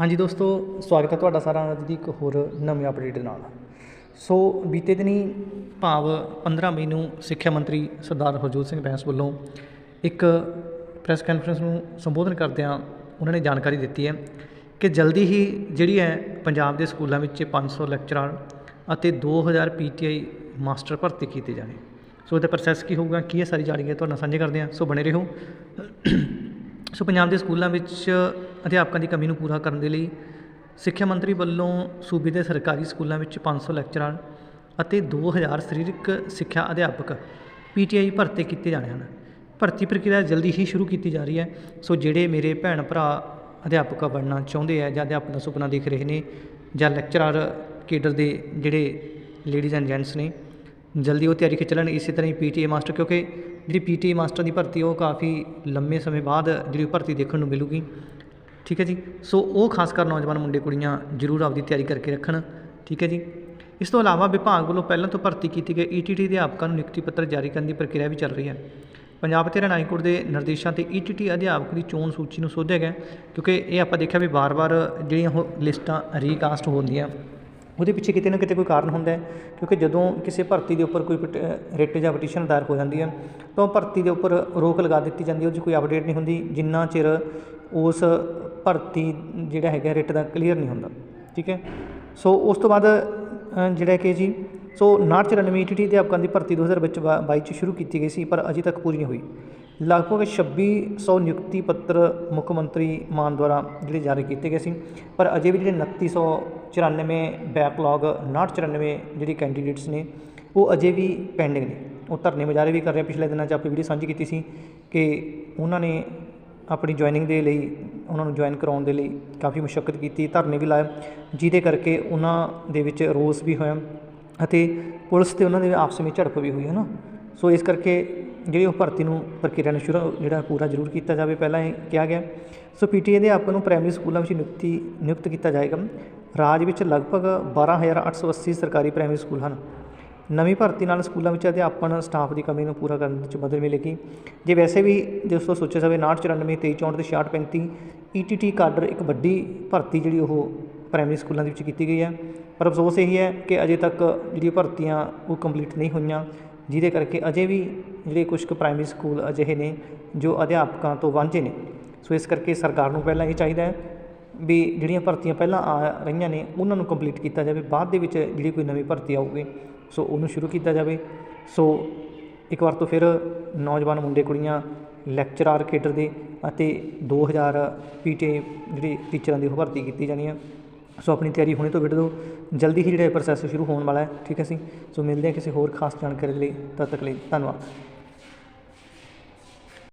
ਹਾਂਜੀ ਦੋਸਤੋ, ਸਵਾਗਤ ਹੈ ਤੁਹਾਡਾ ਸਾਰਾ ਅੱਜ ਦੀ ਇੱਕ ਹੋਰ ਨਵੀਂ ਅਪਡੇਟ ਦੇ ਨਾਲ। ਸੋ ਬੀਤੇ ਦਿਨੀ ਭਾਵ 15 ਮਈ ਨੂੰ ਸਿੱਖਿਆ ਮੰਤਰੀ ਸਰਦਾਰ ਹਰਜੋਤ ਸਿੰਘ ਬੈਂਸ ਵੱਲੋਂ ਇੱਕ ਪ੍ਰੈਸ ਕਾਨਫਰੰਸ ਨੂੰ ਸੰਬੋਧਨ ਕਰਦਿਆਂ ਉਹਨਾਂ ਨੇ ਜਾਣਕਾਰੀ ਦਿੱਤੀ ਹੈ ਕਿ ਜਲਦੀ ਹੀ ਜਿਹੜੀ ਹੈ ਪੰਜਾਬ ਦੇ ਸਕੂਲਾਂ ਵਿੱਚ 500 ਲੈਕਚਰਰ ਅਤੇ 2000 ਪੀਟੀਆਈ ਮਾਸਟਰ ਭਰਤੀ ਕੀਤੇ ਜਾਣੇ। ਸੋ ਇਹਦਾ ਪ੍ਰੋਸੈਸ ਕੀ ਹੋਊਗਾ, ਕੀ ਹੈ ਸਾਰੀ ਜਾਣਕਾਰੀ ਤੁਹਾਡੇ ਨਾਲ ਸਾਂਝੇ ਕਰਦੇ ਹਾਂ। ਸੋ ਬਣੇ ਰਹੋ। ਸੋ ਪੰਜਾਬ ਦੇ ਸਕੂਲਾਂ ਵਿੱਚ ਅਧਿਆਪਕਾਂ ਦੀ ਕਮੀ ਨੂੰ ਪੂਰਾ ਕਰਨ ਦੇ ਲਈ ਸਿੱਖਿਆ ਮੰਤਰੀ ਵੱਲੋਂ ਸੂਬੇ ਦੇ ਸਰਕਾਰੀ ਸਕੂਲਾਂ ਵਿੱਚ 500 ਲੈਕਚਰਾਰ ਅਤੇ 2000 ਸਰੀਰਕ ਸਿੱਖਿਆ ਅਧਿਆਪਕ ਪੀਟੀਆਈ ਭਰਤੀ ਕੀਤੇ ਜਾਣੇ ਹਨ। ਭਰਤੀ ਪ੍ਰਕਿਰਿਆ ਜਲਦੀ ਹੀ ਸ਼ੁਰੂ ਕੀਤੀ ਜਾ ਰਹੀ ਹੈ। ਸੋ ਜਿਹੜੇ ਮੇਰੇ ਭੈਣ ਭਰਾ ਅਧਿਆਪਕ ਬਣਨਾ ਚਾਹੁੰਦੇ ਆ ਜਾਂ ਅਧਿਆਪਕ ਦਾ ਸੁਪਨਾ ਦੇਖ ਰਹੇ ਨੇ ਜਾਂ ਲੈਕਚਰਾਰ ਕੇਡਰ ਦੇ ਜਿਹੜੇ ਲੇਡੀਜ਼ ਐਂਡ ਜੈਂਟਸ ਨੇ ਜਲਦੀ ਉਹ ਤਿਆਰੀ ਖਿੱਚ ਲੈਣ, ਇਸੇ ਤਰ੍ਹਾਂ ਹੀ ਪੀਟੀਏ ਮਾਸਟਰ, ਕਿਉਂਕਿ ਜਿਹੜੀ ਪੀਟੀਏ ਮਾਸਟਰ ਦੀ ਭਰਤੀ, ਉਹ ਕਾਫੀ ਲੰਮੇ ਸਮੇਂ ਬਾਅਦ ਜਿਹੜੀ ਭਰਤੀ ਦੇਖਣ ਨੂੰ ਮਿਲੂਗੀ। ਠੀਕ ਹੈ ਜੀ? ਸੋ ਉਹ ਖਾਸ ਕਰ ਨੌਜਵਾਨ ਮੁੰਡੇ, ਕੁੜੀਆਂ ਜ਼ਰੂਰ ਆਪਦੀ ਤਿਆਰੀ ਕਰਕੇ ਰੱਖਣ। ਠੀਕ ਹੈ ਜੀ? ਇਸ ਤੋਂ ਇਲਾਵਾ ਵਿਭਾਗ ਵੱਲੋਂ ਪਹਿਲਾਂ ਤੋਂ ਭਰਤੀ ਕੀਤੀ ਗਈ ਈਟੀਟੀ ਅਧਿਆਪਕਾਂ ਨੂੰ ਨਿਯੁਕਤੀ ਪੱਤਰ ਜਾਰੀ ਕਰਨ ਦੀ ਪ੍ਰਕਿਰਿਆ ਵੀ ਚੱਲ ਰਹੀ ਹੈ। ਪੰਜਾਬ ਤੇ ਹਰਿਆਣਾ ਹਾਈ ਕੋਰਟ ਦੇ ਨਿਰਦੇਸ਼ਾਂ ਤੇ ਈਟੀਟੀ ਅਧਿਆਪਕ ਦੀ ਚੋਣ ਸੂਚੀ ਨੂੰ ਸੋਧਿਆ ਗਿਆ, ਕਿਉਂਕਿ ਇਹ ਆਪਾਂ ਦੇਖਿਆ ਵੀ ਵਾਰ-ਵਾਰ ਜਿਹੜੀਆਂ ਉਹ ਲਿਸਟਾਂ ਰੀਕਾਸਟ ਹੁੰਦੀਆਂ। ਉਹਦੇ ਪਿੱਛੇ ਕਿਤੇ ਨਾ ਕਿਤੇ ਕੋਈ ਕਾਰਨ ਹੁੰਦਾ ਕਿਉਂਕਿ ਜਦੋਂ ਕਿਸੇ ਭਰਤੀ ਦੇ ਉੱਪਰ ਕੋਈ ਰਿਟ ਜਾਂ ਪਟੀਸ਼ਨ ਦਾਇਰ ਹੋ ਜਾਂਦੀ ਹੈ ਤਾਂ ਉਹ ਭਰਤੀ ਦੇ ਉੱਪਰ ਰੋਕ ਲਗਾ ਦਿੱਤੀ ਜਾਂਦੀ ਹੈ ਉਹ 'ਚ ਕੋਈ ਅਪਡੇਟ ਨਹੀਂ ਹੁੰਦੀ, ਜਿੰਨਾ ਚਿਰ ਉਸ ਭਰਤੀ ਜਿਹੜਾ ਹੈਗਾ ਰਿਟ ਦਾ ਕਲੀਅਰ ਨਹੀਂ ਹੁੰਦਾ, ਠੀਕ ਹੈ? ਸੋ ਉਸ ਤੋਂ ਬਾਅਦ ਜਿਹੜਾ ਕਿ ਜੀ, ਸੋ 994 ਈਟੀਟੀ ਅਧਿਆਪਕਾਂ ਦੀ ਭਰਤੀ 2022 ਚ ਸ਼ੁਰੂ ਕੀਤੀ ਗਈ ਸੀ, ਪਰ ਅਜੇ ਤੱਕ ਪੂਰੀ ਨਹੀਂ ਹੋਈ। ਲਗਭਗ ਛੱਬੀ ਸੌ ਨਿਯੁਕਤੀ ਪੱਤਰ ਮੁੱਖ ਮੰਤਰੀ ਮਾਨ ਦੁਆਰਾ ਜਿਹੜੇ ਜਾਰੀ ਕੀਤੇ ਗਏ ਸੀ। ਪਰ ਅਜੇ ਵੀ ਜਿਹੜੇ 2994 ਬੈਕਲੌਗ 994 ਜਿਹੜੀ ਕੈਂਡੀਡੇਟਸ ਨੇ, ਉਹ ਅਜੇ ਵੀ ਪੈਂਡਿੰਗ ਨੇ। ਉਹ ਧਰਨੇ ਮੁਜ਼ਾਹਰੇ ਵੀ ਕਰ ਰਹੇ ਪਿਛਲੇ ਦਿਨਾਂ 'ਚ ਆਪਣੀ ਵੀਡੀਓ ਸਾਂਝੀ ਕੀਤੀ ਸੀ ਕਿ ਉਹਨਾਂ ਨੇ ਆਪਣੀ ਜੁਆਇਨਿੰਗ ਦੇ ਲਈ, ਉਹਨਾਂ ਨੂੰ ਜੁਆਇਨ ਕਰਾਉਣ ਦੇ ਲਈ ਕਾਫੀ ਮੁਸ਼ਕਲ ਕੀਤੀ, ਧਰਨੇ ਵੀ ਲਾਏ। ਜਿਹਦੇ ਕਰਕੇ ਉਹਨਾਂ ਦੇ ਵਿੱਚ ਰੋਸ ਵੀ ਹੋਇਆ ਅਤੇ ਪੁਲਿਸ ਤੇ ਉਹਨਾਂ ਦੇ ਆਪਸ ਵਿੱਚ ਝੜਪ ਵੀ ਹੋਈ, ਹੈ ਨਾ? ਸੋ ਇਸ ਕਰਕੇ ਜਿਹੜੀ ਉਹ ਭਰਤੀ ਨੂੰ ਪ੍ਰਕਿਰਿਆ ਨੂੰ ਸ਼ੁਰੂ ਜਿਹੜਾ ਪੂਰਾ ਜ਼ਰੂਰ ਕੀਤਾ ਜਾਵੇ, ਪਹਿਲਾਂ ਇਹ ਕਿਹਾ ਗਿਆ। ਸੋ ਪੀਟੀਏ ਦੇ ਅਧਿਆਪਕ ਨੂੰ ਪ੍ਰਾਇਮਰੀ ਸਕੂਲਾਂ ਵਿੱਚ ਨਿਯੁਕਤੀ ਨਿਯੁਕਤ ਕੀਤਾ ਜਾਏਗਾ। ਰਾਜ ਵਿੱਚ ਲਗਭਗ 12880 ਸਰਕਾਰੀ ਪ੍ਰਾਇਮਰੀ ਸਕੂਲ ਹਨ। ਨਵੀਂ ਭਰਤੀ ਨਾਲ ਸਕੂਲਾਂ ਵਿੱਚ ਅਧਿਆਪਨ ਸਟਾਫ ਦੀ ਕਮੀ ਨੂੰ ਪੂਰਾ ਕਰਨ ਵਿੱਚ ਮਦਦ ਮਿਲੇਗੀ। ਜੇ ਵੈਸੇ ਵੀ ਦੋਸਤੋ ਸੋਚਿਆ ਜਾਵੇ 994 2364 ਤੇ 6635 ਈਟੀਟੀ ਕਾਡਰ ਇੱਕ ਵੱਡੀ ਭਰਤੀ ਜਿਹੜੀ ਉਹ ਪ੍ਰਾਇਮਰੀ ਸਕੂਲਾਂ ਦੇ ਵਿੱਚ ਕੀਤੀ ਗਈ ਹੈ। ਪਰ ਅਫਸੋਸ ਇਹ ਹੈ ਕਿ ਅਜੇ ਤੱਕ ਜਿਹੜੀ ਭਰਤੀਆਂ ਉਹ ਕੰਪਲੀਟ ਨਹੀਂ ਹੋਈਆਂ। ਜਿਹਦੇ ਕਰਕੇ ਅਜੇ ਵੀ ਜਿਹੜੇ ਕੁਛ ਕੁ ਪ੍ਰਾਇਮਰੀ ਸਕੂਲ ਅਜਿਹੇ ਨੇ ਜੋ ਅਧਿਆਪਕਾਂ ਤੋਂ ਵਾਂਝੇ ਨੇ। ਸੋ ਇਸ ਕਰਕੇ ਸਰਕਾਰ ਨੂੰ ਪਹਿਲਾਂ ਇਹ ਚਾਹੀਦਾ ਹੈ ਵੀ ਜਿਹੜੀਆਂ ਭਰਤੀਆਂ ਪਹਿਲਾਂ ਆ ਰਹੀਆਂ ਨੇ, ਉਹਨਾਂ ਨੂੰ ਕੰਪਲੀਟ ਕੀਤਾ ਜਾਵੇ। ਬਾਅਦ ਦੇ ਵਿੱਚ ਜਿਹੜੀ ਕੋਈ ਨਵੀਂ ਭਰਤੀ ਆਊਗੀ, ਸੋ ਉਹਨੂੰ ਸ਼ੁਰੂ ਕੀਤਾ ਜਾਵੇ। ਸੋ ਇੱਕ ਵਾਰ ਤੋਂ ਫਿਰ ਨੌਜਵਾਨ ਮੁੰਡੇ, ਕੁੜੀਆਂ ਲੈਕਚਰਾਰ ਖੇਡਰ ਦੇ ਅਤੇ 2000 ਪੀਟੀ ਜਿਹੜੀ ਟੀਚਰਾਂ ਦੀ ਉਹ ਭਰਤੀ ਕੀਤੀ ਜਾਣੀ ਹੈ ਸੋ ਆਪਣੀ ਤਿਆਰੀ ਹੁਣੇ ਤੋਂ ਵਿੱਢ ਦਿਓ। ਜਲਦੀ ਹੀ ਜਿਹੜਾ ਪ੍ਰੋਸੈਸ ਸ਼ੁਰੂ ਹੋਣ ਵਾਲਾ ਹੈ, ਠੀਕ ਹੈ ਜੀ? ਸੋ ਮਿਲਦੇ ਹਾਂ ਕਿਸੇ ਹੋਰ ਖਾਸ ਜਾਣਕਾਰੀ ਦੇ ਲਈ, ਤਦ ਤੱਕ ਲਈ ਧੰਨਵਾਦ।